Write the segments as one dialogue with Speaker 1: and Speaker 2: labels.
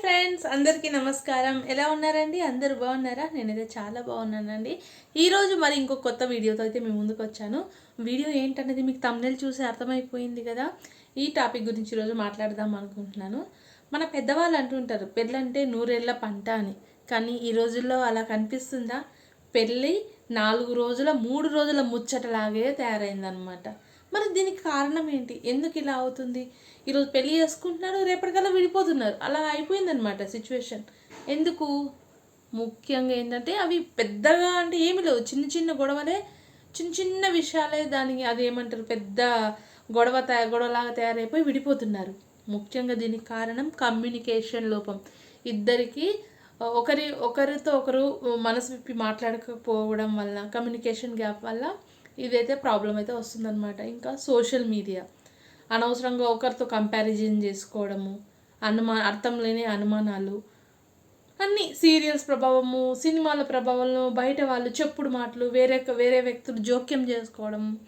Speaker 1: Friends అందరికీ నమస్కారం. ఎలా ఉన్నారండి? అందరు బాగున్నారా? నేనైతే చాలా బాగున్నానండి. ఈరోజు మరి ఇంకో కొత్త వీడియోతో అయితే మేము ముందుకు వచ్చాను. వీడియో ఏంటనేది మీకు తమ్నెల్ చూసి అర్థమైపోయింది కదా? ఈ టాపిక్ గురించి ఈరోజు మాట్లాడదాం అనుకుంటున్నాను. మన పెద్దవాళ్ళు అంటుంటారు పెళ్ళంటే నూరేళ్ళ పంట అని. కానీ ఈ రోజుల్లో అలా కనిపిస్తుందా? పెళ్ళి నాలుగు రోజుల మూడు రోజుల ముచ్చటలాగే తయారైందనమాట. మరి దీనికి కారణం ఏంటి? ఎందుకు ఇలా అవుతుంది? ఈరోజు పెళ్ళి చేసుకుంటున్నారు రేపటికల్లా విడిపోతున్నారు. అలా అయిపోయిందనమాట సిచ్యువేషన్. ఎందుకు? ముఖ్యంగా ఏంటంటే అవి పెద్దగా అంటే ఏమి లేవు. చిన్న చిన్న గొడవలే చిన్న చిన్న విషయాలే దానికి అది ఏమంటారు పెద్ద గొడవ తయ గొడవలాగా తయారైపోయి విడిపోతున్నారు. ముఖ్యంగా దీనికి కారణం కమ్యూనికేషన్ లోపం. ఇద్దరికి ఒకరి ఒకరితో ఒకరు మనసు విప్పి మాట్లాడకపోవడం వల్ల కమ్యూనికేషన్ గ్యాప్ వల్ల ఇదైతే ప్రాబ్లం అయితే వస్తుందన్నమాట. ఇంకా సోషల్ మీడియా. అనవసరంగా ఒకరితో కంపారిజన్ చేసుకోవడము అనుమా అర్థం లేని అనుమానాలు అన్ని సీరియల్స్ ప్రభావము సినిమాల ప్రభావంలో బయట వాళ్ళు చెప్పుడు మాటలు వేరే వేరే వ్యక్తులు జోక్యం చేసుకోవడం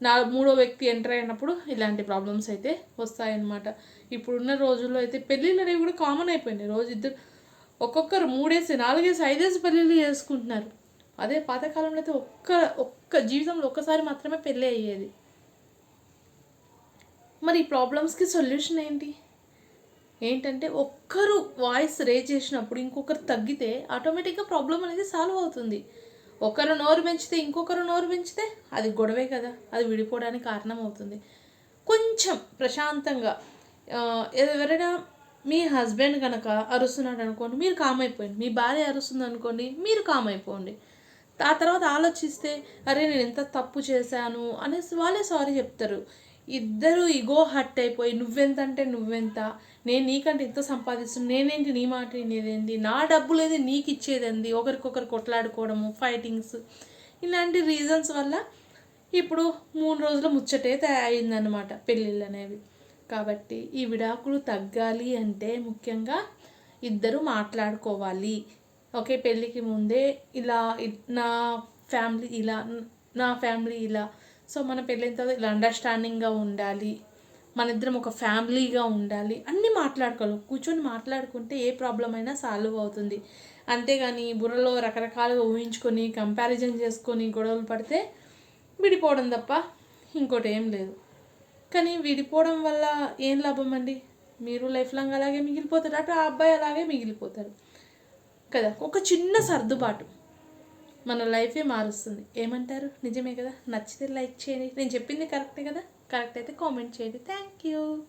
Speaker 1: నా మూడో వ్యక్తి ఎంటర్ అయినప్పుడు ఇలాంటి ప్రాబ్లమ్స్ అయితే వస్తాయన్నమాట. ఇప్పుడున్న రోజుల్లో అయితే పెళ్ళిళ్ళు అనేవి కూడా కామన్ అయిపోయినాయి. రోజు ఇద్దరు ఒక్కొక్కరు మూడేసి నాలుగేసి ఐదేసి పెళ్ళిళ్ళు చేసుకుంటున్నారు. అదే పాతకాలంలో అయితే ఒక్క ఒక్క జీవితంలో ఒక్కసారి మాత్రమే పెళ్ళి అయ్యేది. మరి ఈ ప్రాబ్లమ్స్కి సొల్యూషన్ ఏంటి? ఏంటంటే ఒక్కరు వాయిస్ రేజ్ చేసినప్పుడు ఇంకొకరు తగ్గితే ఆటోమేటిక్గా ప్రాబ్లం అనేది సాల్వ్ అవుతుంది. ఒకరు నోరు పెంచితే ఇంకొకరు నోరు పెంచితే అది గొడవే కదా అది విడిపోవడానికి కారణం అవుతుంది. కొంచెం ప్రశాంతంగా ఎవరైనా మీ హస్బెండ్ కనుక అరుస్తున్నాడు అనుకోండి మీరు కామ్ అయిపోయింది మీ భార్య అరుస్తుంది అనుకోండి మీరు కామ్ అయిపోండి. ఆ తర్వాత ఆలోచిస్తే అరే నేను ఎంత తప్పు చేశాను? అనేసి వాళ్ళే సారీ చెప్తారు. ఇద్దరు ఇగో హట్ అయిపోయి నువ్వెంత అంటే నువ్వెంత? నేను నీకంటే ఇంత సంపాదిస్తున్నాను నేనేంటి నీ మాట వినేదేంటి నా డబ్బులు ఏది నీకు ఇచ్చేదేంది? ఒకరికొకరు కొట్లాడుకోవడము ఫైటింగ్స్. ఇలాంటి రీజన్స్ వల్ల ఇప్పుడు మూడు రోజుల ముచ్చటే అయిందన్నమాట పెళ్ళిళ్ళు అనేవి. కాబట్టి ఈ విడాకులు తగ్గాలి అంటే ముఖ్యంగా ఇద్దరు మాట్లాడుకోవాలి. ఓకే పెళ్ళికి ముందే ఇలా ఇ- నా ఫ్యామిలీ ఇలా నా ఫ్యామిలీ ఇలా. సో మన పెళ్ళైన తర్వాత ఇలా అండర్స్టాండింగ్గా ఉండాలి. మన ఇద్దరం ఒక ఫ్యామిలీగా ఉండాలి. అన్నీ మాట్లాడుకోవాలి. కూర్చొని మాట్లాడుకుంటే ఏ ప్రాబ్లం అయినా సాల్వ్ అవుతుంది. అంతేగాని బుర్రలో రకరకాలుగా ఊహించుకొని కంపారిజన్ చేసుకొని గొడవలు పడితే విడిపోవడం తప్ప ఇంకోటి ఏం లేదు. కానీ విడిపోవడం వల్ల ఏం లాభం అండి? మీరు లైఫ్ లాంగ్ అలాగే మిగిలిపోతారు. అటు ఆ అబ్బాయి అలాగే మిగిలిపోతారు. కదా ఒక చిన్న సర్దుబాటు. మన లైఫే మారుస్తుంది. ఏమంటారు? నిజమే కదా? నచ్చితే లైక్ చేయండి. నేను చెప్పింది కరెక్టే కదా? కరెక్ట్ అయితే కామెంట్ చేయండి. Thank you.